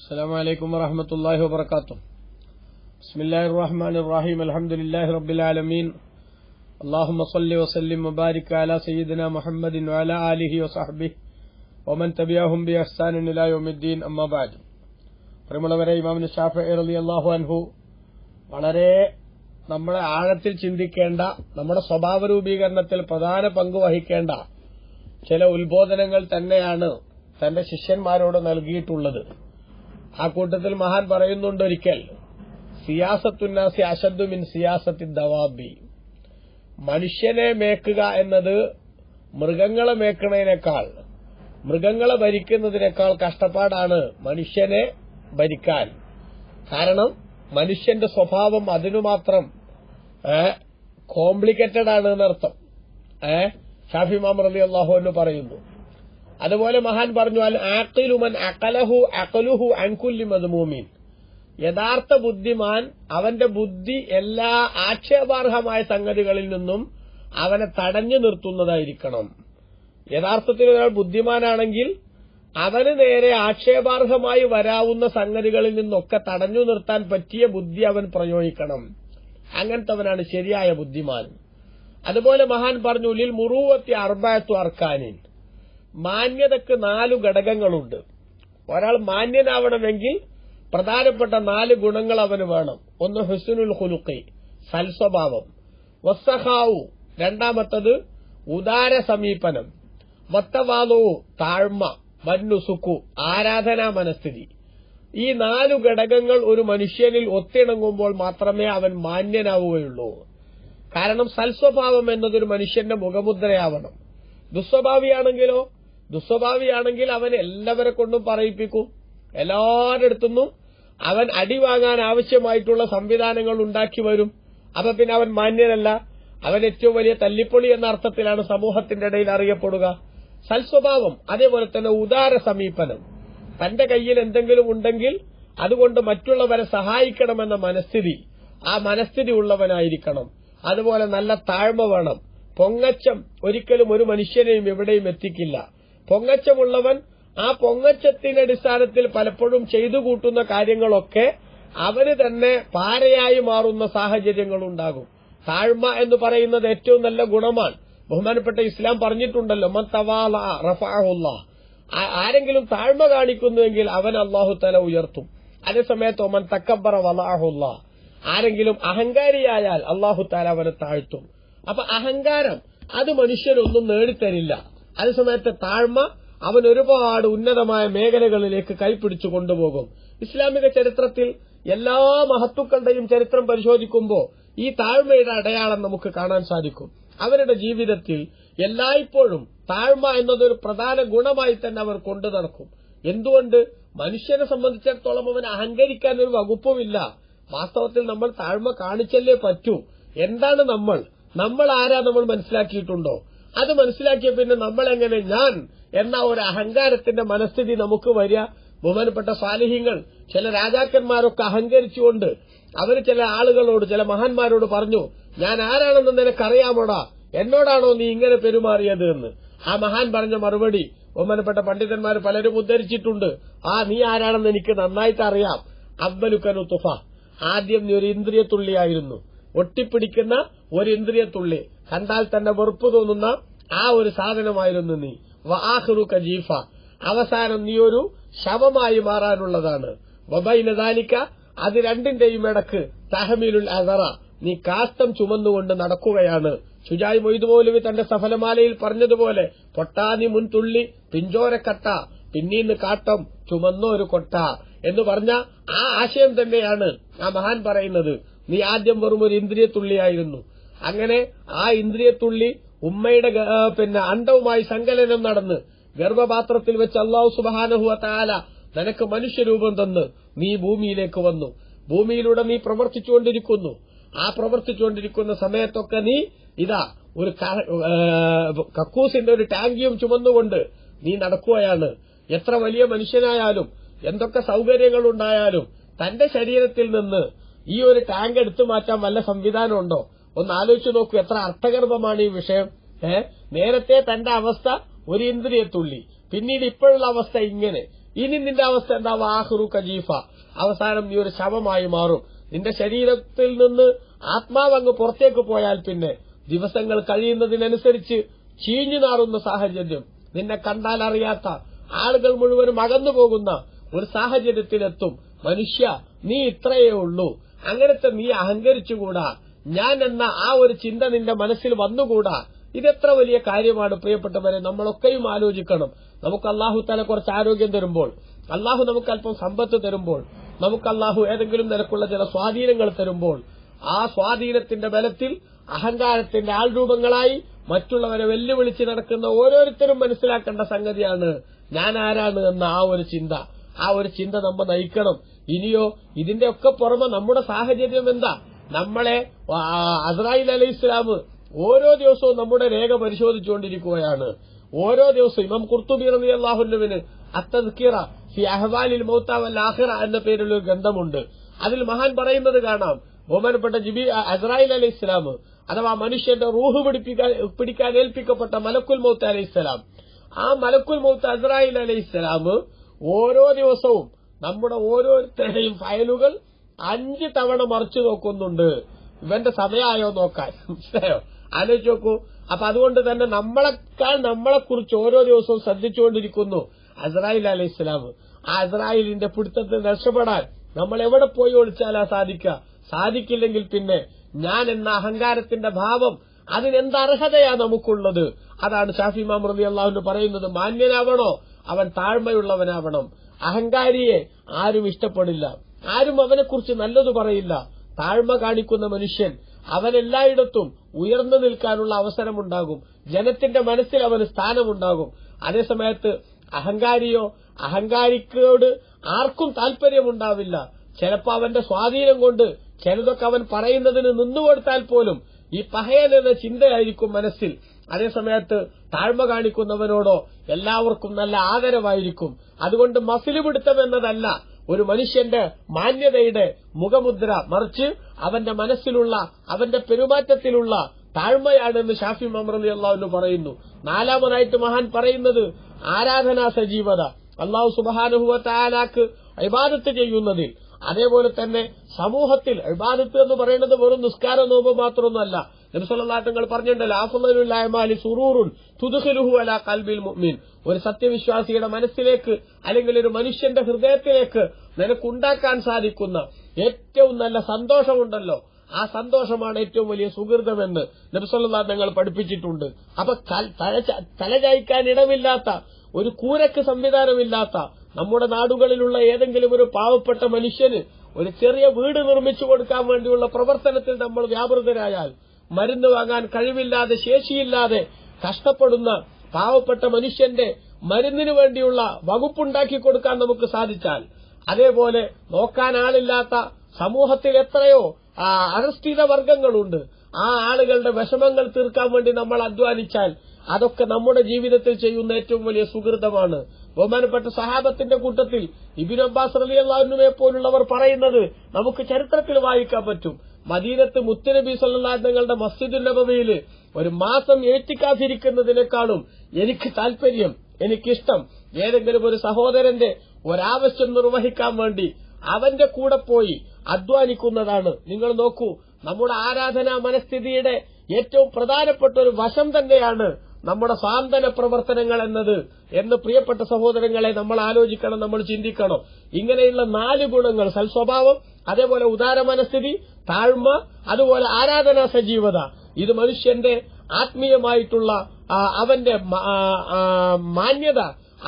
السلام عليكم ورحمة الله وبركاته بسم الله الرحمن الرحيم الحمد لله رب العالمين اللهم صل وسلم وبارك على سيدنا محمد وعلى آله وصحبه ومن تبعهم بإحسان إلى يوم الدين أما بعد പ്രിയമുള്ളവരെ ഇമാമിന് ഷാഫി റലി അള്ളാഹു അൻഹു വളരെ നമ്മളെ ആഴത്തിൽ ചിന്തിക്കേണ്ട നമ്മുടെ സ്വഭാവ രൂപീകരണത്തിൽ പ്രധാന പങ്ക് വഹിക്കേണ്ട ചില ഉത്ബോധനങ്ങൾ തന്നെയാണ് തന്റെ ശിഷ്യന്മാരോട് നൽകിയിട്ടുള്ളത് ആ കൂട്ടത്തിൽ മഹാൻ പറയുന്നുണ്ട് ഒരിക്കൽ സിയാസത്തുന്നാസി അശദ്ദു മിൻ സിയാസത്തി ദവാബി. മനുഷ്യനെ മേക്കുക എന്നത് മൃഗങ്ങളെ മേക്കുന്നതിനേക്കാൾ മൃഗങ്ങളെ ഭരിക്കുന്നതിനേക്കാൾ കഷ്ടപ്പാടാണ് മനുഷ്യനെ ഭരിക്കാൻ. കാരണം മനുഷ്യന്റെ സ്വഭാവം അതിനു മാത്രം കോംപ്ലിക്കേറ്റഡ് ആണ് എന്നർത്ഥം. ഏ ഷാഫി മാമർ അള്ളാഹു എന്ന് പറയുന്നു. അതുപോലെ മഹാൻ പറഞ്ഞു അൽ ആക്കിലുമൻ അക്കലഹു അക്കലുഹു അൻകുല്ലി മദ്മൂമീൻ. യഥാർത്ഥ ബുദ്ധിമാൻ അവന്റെ ബുദ്ധി എല്ലാ ആക്ഷേപാർഹമായ സംഗതികളിൽ നിന്നും അവനെ തടഞ്ഞു നിർത്തുന്നതായിരിക്കണം. യഥാർത്ഥത്തിൽ ഒരാൾ ബുദ്ധിമാനാണെങ്കിൽ അവന് നേരെ ആക്ഷേപാർഹമായി വരാവുന്ന സംഗതികളിൽ നിന്നൊക്കെ തടഞ്ഞു നിർത്താൻ പറ്റിയ ബുദ്ധി അവൻ പ്രയോഗിക്കണം. അങ്ങനത്തവനാണ് ശരിയായ ബുദ്ധിമാൻ. അതുപോലെ മഹാൻ പറഞ്ഞു ലിൽ മുറുവത്തി അർബായത്തു അർക്കാനിൻ. മാന്യതക്ക് നാലു ഘടകങ്ങളുണ്ട്. ഒരാൾ മാന്യനാവണമെങ്കിൽ പ്രധാനപ്പെട്ട നാല് ഗുണങ്ങൾ അവന് വേണം. ഒന്ന് ഹുസുനുൽ ഹുലുക്കി സൽസ്വഭാവം. വസ്സഹാവു രണ്ടാമത്തത് ഉദാര സമീപനം. വത്തവാദവും താഴ്മ വന്നുസുക്കു ആരാധനാ മനസ്ഥിതി. ഈ നാലു ഘടകങ്ങൾ ഒരു മനുഷ്യനിൽ ഒത്തിണങ്ങുമ്പോൾ മാത്രമേ അവൻ മാന്യനാവുകയുള്ളൂ. കാരണം സൽസ്വഭാവം എന്നതൊരു മനുഷ്യന്റെ മുഖമുദ്രയാവണം. ദുസ്വഭാവിയാണെങ്കിലോ ദുസ്വഭാവിയാണെങ്കിൽ അവൻ എല്ലാവരെ കൊണ്ടും പറയിപ്പിക്കും. എല്ലാവരുടെ അവൻ അടി വാങ്ങാൻ ആവശ്യമായിട്ടുള്ള സംവിധാനങ്ങൾ ഉണ്ടാക്കി വരും. അപ്പൊ പിന്നെ അവൻ മാന്യനല്ല. അവൻ ഏറ്റവും വലിയ തല്ലിപ്പൊളി എന്ന അർത്ഥത്തിലാണ് സമൂഹത്തിന്റെ ഇടയിൽ അറിയപ്പെടുക. സൽസ്വഭാവം അതേപോലെ തന്നെ ഉദാര സമീപനം. തന്റെ കയ്യിൽ എന്തെങ്കിലും ഉണ്ടെങ്കിൽ അതുകൊണ്ട് മറ്റുള്ളവരെ സഹായിക്കണമെന്ന മനസ്ഥിതി. ആ മനസ്ഥിതി ഉള്ളവനായിരിക്കണം. അതുപോലെ നല്ല താഴ്മ വേണം. പൊങ്ങച്ചം ഒരിക്കലും ഒരു മനുഷ്യനെയും എവിടെയും എത്തിക്കില്ല. പൊങ്ങച്ചമുള്ളവൻ ആ പൊങ്ങച്ചത്തിന്റെ അടിസ്ഥാനത്തിൽ പലപ്പോഴും ചെയ്തു കൂട്ടുന്ന കാര്യങ്ങളൊക്കെ അവന് തന്നെ പാരയായി മാറുന്ന സാഹചര്യങ്ങൾ ഉണ്ടാകും താഴ്മ എന്ന് പറയുന്നത് ഏറ്റവും നല്ല ഗുണമാണ്. ബഹുമാനപ്പെട്ട ഇസ്ലാം പറഞ്ഞിട്ടുണ്ടല്ലോ മൻ തവാല റഫാഹുല്ല ആരെങ്കിലും താഴ്മ കാണിക്കുന്നുവെങ്കിൽ അവൻ അള്ളാഹു തല ഉയർത്തും. അതേസമയത്ത് ഒമൻ തക്കബറ വലാഹുല്ല ആരെങ്കിലും അഹങ്കാരിയായാൽ അള്ളാഹു താല അവനെ താഴ്ത്തും. അപ്പൊ അഹങ്കാരം അത് മനുഷ്യരൊന്നും നേടിത്തരില്ല. അതേസമയത്ത് താഴ്മ അവൻ ഒരുപാട് ഉന്നതമായ മേഖലകളിലേക്ക് കൈപ്പിടിച്ചു കൊണ്ടുപോകും. ഇസ്ലാമിക ചരിത്രത്തിൽ എല്ലാ മഹത്തുക്കളുടെയും ചരിത്രം പരിശോധിക്കുമ്പോൾ ഈ താഴ്മയുടെ അടയാളം നമുക്ക് കാണാൻ സാധിക്കും. അവരുടെ ജീവിതത്തിൽ എല്ലായ്പ്പോഴും താഴ്മ എന്നതൊരു പ്രധാന ഗുണമായി തന്നെ അവർ കൊണ്ടു നടക്കും. എന്തുകൊണ്ട്? മനുഷ്യനെ സംബന്ധിച്ചിടത്തോളം അവൻ അഹങ്കരിക്കാൻ ഒരു വകുപ്പുമില്ല. വാസ്തവത്തിൽ നമ്മൾ താഴ്മ കാണിച്ചല്ലേ പറ്റൂ. എന്താണ് നമ്മൾ? നമ്മൾ ആരാ? നമ്മൾ മനസ്സിലാക്കിയിട്ടുണ്ടോ? അത് മനസ്സിലാക്കിയ പിന്നെ നമ്മൾ എങ്ങനെ ഞാൻ എന്ന ഒരു അഹങ്കാരത്തിന്റെ മനസ്ഥിതി നമുക്ക് വരിക. ബഹുമാനപ്പെട്ട സാലിഹ്യങ്ങൾ ചില രാജാക്കന്മാരൊക്കെ അഹങ്കരിച്ചുകൊണ്ട് അവർ ചില ആളുകളോട് ചില മഹാന്മാരോട് പറഞ്ഞു ഞാൻ ആരാണെന്ന് നിനക്കറിയാമോടാ? എന്നോടാണോ നീ ഇങ്ങനെ പെരുമാറിയത്? എന്ന്. ആ മഹാൻ പറഞ്ഞ മറുപടി ബഹുമാനപ്പെട്ട പണ്ഡിതന്മാർ പലരും ഉദ്ധരിച്ചിട്ടുണ്ട്. ആ നീ ആരാണെന്ന് എനിക്ക് നന്നായിട്ട് അറിയാം. അബ്ബലുക്കനു തുഫ. ആദ്യം നീ ഒരു ഇന്ദ്രിയത്തുള്ളിയായിരുന്നു. ഒട്ടിപ്പിടിക്കുന്ന ഒരു ഇന്ദ്രിയത്തുള്ളി. കണ്ടാൽ തന്നെ വെറുപ്പ് തോന്നുന്ന ആ ഒരു സാധനമായിരുന്നു നീ. വാഹുറു കജീഫ. അവസാനം നീ ഒരു ശവമായി മാറാനുള്ളതാണ്. വബൈനദാലിക്ക അത് രണ്ടിന്റെയും ഇടയ്ക്ക് തഹമീലുൽ അസറ. നീ കാഷ്ടം ചുമന്നുകൊണ്ട് നടക്കുകയാണ്. ഷുജായ് മൊയ്തു മൗലവി തന്റെ സഫലമാലയിൽ പറഞ്ഞതുപോലെ പൊട്ടാനി മുൻതുള്ളി പിഞ്ചോരക്കട്ട പിന്നീന്ന് കാട്ടം ചുമന്നോ ഒരു കൊട്ട. എന്ന് പറഞ്ഞ ആ ആശയം തന്നെയാണ് ആ മഹാൻ പറയുന്നത്. നീ ആദ്യം വെറും ഒരു ഇന്ദ്രിയത്തുള്ളിയായിരുന്നു അങ്ങനെ ആ ഇന്ദ്രിയത്തുള്ളി ഉമ്മയുടെ പിന്നെ അണ്ടവുമായി സങ്കലനം നടന്ന് ഗർഭപാത്രത്തിൽ വെച്ച് അള്ളാഹു സുബാനഹുവ താല നിനക്ക് മനുഷ്യരൂപം തന്ന് നീ ഭൂമിയിലേക്ക് വന്നു. ഭൂമിയിലൂടെ നീ പ്രവർത്തിച്ചുകൊണ്ടിരിക്കുന്നു. ആ പ്രവർത്തിച്ചുകൊണ്ടിരിക്കുന്ന സമയത്തൊക്കെ നീ ഇതാ ഒരു കക്കൂസിന്റെ ഒരു ടാങ്കിയും ചുമന്നുകൊണ്ട് നീ നടക്കുകയാണ്. എത്ര വലിയ മനുഷ്യനായാലും എന്തൊക്കെ സൗകര്യങ്ങൾ ഉണ്ടായാലും തന്റെ ശരീരത്തിൽ നിന്ന് ഈ ഒരു ടാങ്ക് എടുത്തു മാറ്റാൻ വല്ല സംവിധാനമുണ്ടോ? ഒന്ന് ആലോചിച്ചു നോക്കൂ എത്ര അർത്ഥഗർഭമാണ് ഈ വിഷയം. ഏ? നേരത്തെ തന്റെ അവസ്ഥ ഒരു ഇന്ദ്രിയത്തുള്ളി പിന്നീട് ഇപ്പോഴുള്ള അവസ്ഥ ഇങ്ങനെ. ഇനി നിന്റെ അവസ്ഥ എന്താ വാഹുറു കജീഫ. അവസാനം നീ ഒരു ശവമായി മാറും. നിന്റെ ശരീരത്തിൽ നിന്ന് ആത്മാവ് അങ്ങ് പുറത്തേക്ക് പോയാൽ പിന്നെ ദിവസങ്ങൾ കഴിയുന്നതിനനുസരിച്ച് ചീഞ്ഞു നാറുന്ന സാഹചര്യം നിന്നെ കണ്ടാൽ അറിയാത്ത ആളുകൾ മുഴുവനും അകന്നു പോകുന്ന ഒരു സാഹചര്യത്തിലെത്തും. മനുഷ്യ നീ ഇത്രയേ ഉള്ളൂ. അങ്ങനത്തെ നീ അഹങ്കരിച്ചുകൂടാ. ഞാൻ എന്ന ആ ഒരു ചിന്ത നിന്റെ മനസ്സിൽ വന്നുകൂടാ? ഇതെത്ര വലിയ കാര്യമാണ് പ്രിയപ്പെട്ടവരെ നമ്മളൊക്കെയും ആലോചിക്കണം. നമുക്ക് അള്ളാഹു തല കുറച്ച് ആരോഗ്യം തരുമ്പോൾ അള്ളാഹു നമുക്ക് അല്പം സമ്പത്ത് തരുമ്പോൾ നമുക്ക് അള്ളാഹു ഏതെങ്കിലും നിരക്കുള്ള ചില സ്വാധീനങ്ങൾ തരുമ്പോൾ ആ സ്വാധീനത്തിന്റെ ബലത്തിൽ അഹങ്കാരത്തിന്റെ ആൾരൂപങ്ങളായി മറ്റുള്ളവരെ വെല്ലുവിളിച്ച് നടക്കുന്ന ഓരോരുത്തരും മനസ്സിലാക്കേണ്ട സംഗതിയാണ് ഞാൻ ആരാണ് എന്ന ആ ഒരു ചിന്ത. ആ ഒരു ചിന്ത നമ്മ നയിക്കണം. ഇനിയോ ഇതിന്റെ ഒക്കെ പുറമെ നമ്മുടെ സാഹചര്യം എന്താ? നമ്മളെ അസ്രായിൽ അലൈഹി ഇസ്ലാം ഓരോ ദിവസവും നമ്മുടെ രേഖ പരിശോധിച്ചുകൊണ്ടിരിക്കുകയാണ്. ഓരോ ദിവസവും ഇമാം കുർത്തുബി റബി അള്ളാഹുവിന് അത്തദ്ക്കിറ ഫി അഹ്വാലിൽ മൗത്താവൽ ആഹിറ എന്ന പേരിൽ ഒരു ഗ്രന്ഥമുണ്ട്. അതിൽ മഹാൻ പറയുന്നത് കാണാം ബഹുമാനപ്പെട്ട ജിബി അസ്രായിൽ അലൈഹി ഇസ്ലാം അഥവാ മനുഷ്യന്റെ റൂഹ് പിടിപ്പിക്കാൻ പിടിക്കാൻ ഏൽപ്പിക്കപ്പെട്ട മലക്കുൽ മൗത്ത് അലൈഹി ഇസ്ലാം ആ മലക്കുൽ മൗത്ത് അസ്രായിൽ അലൈഹി ഇസ്ലാം ഓരോ ദിവസവും നമ്മുടെ ഓരോരുത്തരുടെയും ഫയലുകൾ അഞ്ച് തവണ മറിച്ചു നോക്കുന്നുണ്ട്. ഇവന്റെ സമയമായോ നോക്കാൻ? മനസ്സിലായോ? ആലോചിച്ച് നോക്കൂ. അപ്പൊ അതുകൊണ്ട് തന്നെ നമ്മളെക്കാൾ നമ്മളെക്കുറിച്ച് ഓരോ ദിവസവും ശ്രദ്ധിച്ചുകൊണ്ടിരിക്കുന്നു അസ്രായിൽ അലൈഹി ഇസ്ലാം ആ അസ്രായിലിന്റെ പിടുത്തത്തിൽ രക്ഷപ്പെടാൻ നമ്മൾ എവിടെ പോയി ഒളിച്ചാലാ സാധിക്കുക? സാധിക്കില്ലെങ്കിൽ പിന്നെ ഞാൻ എന്ന അഹങ്കാരത്തിന്റെ ഭാവം അതിനെന്ത് അർഹതയാ നമുക്കുള്ളത്? അതാണ് ഷാഫി മാമൃതി അള്ളാഹുന് പറയുന്നത്. മാന്യനാവണോ? അവൻ താഴ്മയുള്ളവനാവണം. അഹങ്കാരിയെ ആരും ഇഷ്ടപ്പെടില്ല. ആരും അവനെക്കുറിച്ച് നല്ലത് പറയില്ല. താഴ്മ കാണിക്കുന്ന മനുഷ്യൻ അവൻ എല്ലായിടത്തും ഉയർന്നു നിൽക്കാനുള്ള അവസരമുണ്ടാകും. ജനത്തിന്റെ മനസ്സിൽ അവന് സ്ഥാനമുണ്ടാകും. അതേസമയത്ത് അഹങ്കാരിയോ അഹങ്കാരിക്കോട് ആർക്കും താല്പര്യമുണ്ടാവില്ല ചിലപ്പോ അവന്റെ സ്വാധീനം കൊണ്ട് ചിലതൊക്കെ അവൻ പറയുന്നതിന് നിന്നുകൊടുത്താൽ പോലും ഈ പഹയൻ എന്ന ചിന്തയായിരിക്കും മനസ്സിൽ. അതേസമയത്ത് താഴ്മ കാണിക്കുന്നവനോടോ എല്ലാവർക്കും നല്ല ആദരവായിരിക്കും. അതുകൊണ്ട് മസിലുപിടുത്തം എന്നതല്ല ഒരു മനുഷ്യന്റെ മാന്യതയുടെ മുഖമുദ്ര മറിച്ച് അവന്റെ മനസ്സിലുള്ള അവന്റെ പെരുമാറ്റത്തിലുള്ള താഴ്മയാണെന്ന് ഷാഫി മമ്രലി അള്ളാഹുന് പറയുന്നു. നാലാമതായിട്ട് മഹാൻ പറയുന്നത് ആരാധനാ സജീവത. അള്ളാഹു സുബാനുഹുവ താലാക്ക് ഇബാദത്ത് ചെയ്യുന്നതിൽ. അതേപോലെ തന്നെ സമൂഹത്തിൽ ഇബാദത്ത് എന്ന് പറയുന്നത് വെറും നിസ്കാര നോമ്പ് മാത്രമൊന്നുമല്ല. നബിസ്വല്ലാട്ടങ്ങൾ പറഞ്ഞിട്ടുണ്ടല്ലോ മുഅ്മിൻ. ഒരു സത്യവിശ്വാസിയുടെ മനസ്സിലേക്ക് അല്ലെങ്കിൽ ഒരു മനുഷ്യന്റെ ഹൃദയത്തിലേക്ക് നിനക്കുണ്ടാക്കാൻ സാധിക്കുന്ന ഏറ്റവും നല്ല സന്തോഷമുണ്ടല്ലോ. ആ സന്തോഷമാണ് ഏറ്റവും വലിയ സുഹൃതമെന്ന് നബിസ്വല്ലാ തങ്ങൾ പഠിപ്പിച്ചിട്ടുണ്ട്. അപ്പൊ തലചായ്ക്കാൻ ഇടമില്ലാത്ത ഒരു കൂരക്ക് സംവിധാനമില്ലാത്ത നമ്മുടെ നാടുകളിലുള്ള ഏതെങ്കിലും ഒരു പാവപ്പെട്ട മനുഷ്യന് ഒരു ചെറിയ വീട് നിർമ്മിച്ചു കൊടുക്കാൻ വേണ്ടിയുള്ള പ്രവർത്തനത്തിൽ നമ്മൾ വ്യാപൃതരായാൽ മരുന്ന് വാങ്ങാൻ കഴിവില്ലാതെ ശേഷിയില്ലാതെ കഷ്ടപ്പെടുന്ന പാവപ്പെട്ട മനുഷ്യന്റെ മരുന്നിനു വേണ്ടിയുള്ള വകുപ്പുണ്ടാക്കി കൊടുക്കാൻ നമുക്ക് സാധിച്ചാൽ അതേപോലെ നോക്കാൻ ആളില്ലാത്ത സമൂഹത്തിൽ എത്രയോ അനുഷ്ഠിത വർഗങ്ങളുണ്ട്. ആ ആളുകളുടെ വിഷമങ്ങൾ തീർക്കാൻ വേണ്ടി നമ്മൾ അധ്വാനിച്ചാൽ അതൊക്കെ നമ്മുടെ ജീവിതത്തിൽ ചെയ്യുന്ന ഏറ്റവും വലിയ സുഹൃതമാണ് ബഹുമാനപ്പെട്ട സഹാബത്തിന്റെ കൂട്ടത്തിൽ ഇബിൻ അബ്ബാസ് അലി അള്ളാഹുനുമെ പോലുള്ളവർ പറയുന്നത് നമുക്ക് ചരിത്രത്തിൽ വായിക്കാൻ പറ്റും. മദീനത്ത് മുത്തനബി സല്ലാങ്ങളുടെ മസ്ജിദ് നബവിയിൽ ഒരു മാസം ഏറ്റിക്കാതിരിക്കുന്നതിനേക്കാളും എനിക്ക് താല്പര്യം എനിക്കിഷ്ടം ഏതെങ്കിലും ഒരു സഹോദരന്റെ ഒരാവശ്യം നിർവഹിക്കാൻ വേണ്ടി അവന്റെ കൂടെ പോയി അധ്വാനിക്കുന്നതാണ്. നിങ്ങൾ നോക്കൂ നമ്മുടെ ആരാധനാ മനസ്ഥിതിയുടെ ഏറ്റവും പ്രധാനപ്പെട്ട ഒരു വശം തന്നെയാണ് നമ്മുടെ സാന്ത്വന പ്രവർത്തനങ്ങൾ എന്നത് എന്ന് പ്രിയപ്പെട്ട സഹോദരങ്ങളെ നമ്മൾ ആലോചിക്കണം നമ്മൾ ചിന്തിക്കണം. ഇങ്ങനെയുള്ള നാല് ഗുണങ്ങൾ സൽസ്വഭാവം അതേപോലെ ഉദാര മനസ്ഥിതി താഴ്മ അതുപോലെ ആരാധനാ സജീവത. ഇത് മനുഷ്യന്റെ ആത്മീയമായിട്ടുള്ള അവന്റെ മാന്യത.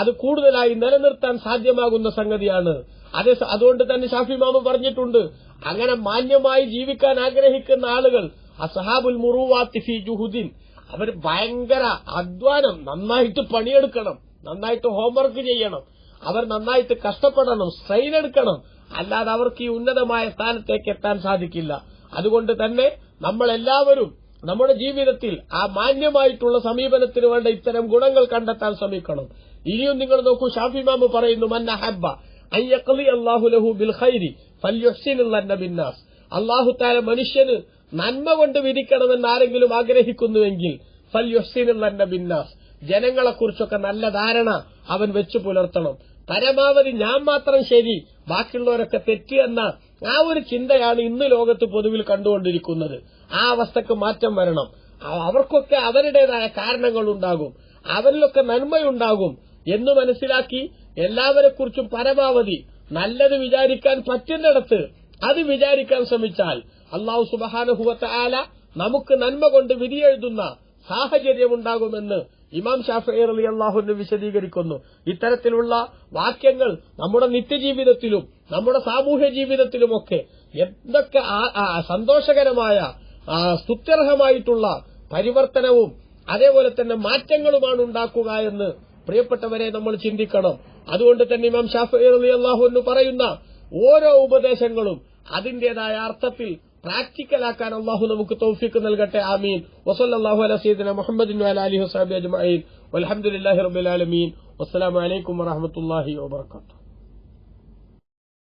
അത് കൂടുതലായി നിലനിർത്താൻ സാധ്യമാകുന്ന സംഗതിയാണ്. അതേ അതുകൊണ്ട് തന്നെ ഷാഫി മാമ പറഞ്ഞിട്ടുണ്ട് അങ്ങനെ മാന്യമായി ജീവിക്കാൻ ആഗ്രഹിക്കുന്ന ആളുകൾ അസഹാബുൽ മുറുവാത്തി ഫി ജുഹുദ്ദീൻ അവർ ഭയങ്കര അധ്വാനം നന്നായിട്ട് പണിയെടുക്കണം നന്നായിട്ട് ഹോംവർക്ക് ചെയ്യണം അവർ നന്നായിട്ട് കഷ്ടപ്പെടണം സ്ട്രെയിൻ എടുക്കണം. അല്ലാതെ അവർക്ക് ഈ ഉന്നതമായ സ്ഥാനത്തേക്ക് എത്താൻ സാധിക്കില്ല. അതുകൊണ്ട് തന്നെ നമ്മൾ എല്ലാവരും നമ്മുടെ ജീവിതത്തിൽ ആ മാന്യമായിട്ടുള്ള സമീപനത്തിന് വേണ്ട ഇത്തരം ഗുണങ്ങൾ കണ്ടെത്താൻ ശ്രമിക്കണം. ഇനിയും നിങ്ങൾ നോക്കൂ ഷാഫി മാമു പറയുന്നു മന്ന ഹബ്ബ അയ്യക്കളി അള്ളാഹു ലഹു ബിൽ ഖൈരി അള്ളാഹു താര മനുഷ്യന് നന്മ കൊണ്ട് വിധിക്കണമെന്ന് ആരെങ്കിലും ആഗ്രഹിക്കുന്നുവെങ്കിൽ ഫല്യുഹ്സിനുള്ള ബിന്നാസ് ജനങ്ങളെക്കുറിച്ചൊക്കെ നല്ല ധാരണ അവൻ വെച്ചു പുലർത്തണം. പരമാവധി ഞാൻ മാത്രം ശരി ബാക്കിയുള്ളവരൊക്കെ തെറ്റ് എന്ന ആ ഒരു ചിന്തയാണ് ഇന്ന് ലോകത്ത് പൊതുവിൽ കണ്ടുകൊണ്ടിരിക്കുന്നത്. ആ അവസ്ഥക്ക് മാറ്റം വരണം. അവർക്കൊക്കെ അവരുടേതായ കാരണങ്ങൾ ഉണ്ടാകും അവരിലൊക്കെ നന്മയുണ്ടാകും എന്ന് മനസ്സിലാക്കി എല്ലാവരെക്കുറിച്ചും പരമാവധി നല്ലത് വിചാരിക്കാൻ പറ്റുന്നിടത്ത് അത് വിചാരിക്കാൻ ശ്രമിച്ചാൽ അള്ളാഹു സുബഹാനുഭവത്തെ ആല നമുക്ക് നന്മ കൊണ്ട് വിധിയെഴുതുന്ന സാഹചര്യമുണ്ടാകുമെന്ന് ഇമാം ഷാഫി അലി അള്ളാഹുവിന് വിശദീകരിക്കുന്നു. ഇത്തരത്തിലുള്ള വാക്യങ്ങൾ നമ്മുടെ നിത്യജീവിതത്തിലും നമ്മുടെ സാമൂഹ്യ ജീവിതത്തിലുമൊക്കെ എന്തൊക്കെ സന്തോഷകരമായ സ്തുത്യർഹമായിട്ടുള്ള പരിവർത്തനവും അതേപോലെ തന്നെ മാറ്റങ്ങളുമാണ് ഉണ്ടാക്കുക എന്ന് പ്രിയപ്പെട്ടവരെ നമ്മൾ ചിന്തിക്കണം. അതുകൊണ്ട് തന്നെ ഇമാം ഷാഫി അലി അള്ളാഹു പറയുന്ന ഓരോ ഉപദേശങ്ങളും അതിന്റേതായ അർത്ഥത്തിൽ പ്രാക്ടിക്കലാക്കാൻ അള്ളാഹു നമുക്ക് തൗഫീക്ക് നൽകട്ടെ ആമീൻ. വസല്ലാഹു അല സീദന മുഹമ്മദിൻ അലി ഹുസാബി അജ്മീൻ അലഹമുല്ലാഹി റബുലാലമീൻ വസ്സലാമലൈക്കും വാഹമത്തല്ലാഹി വാബർക്കാത്തു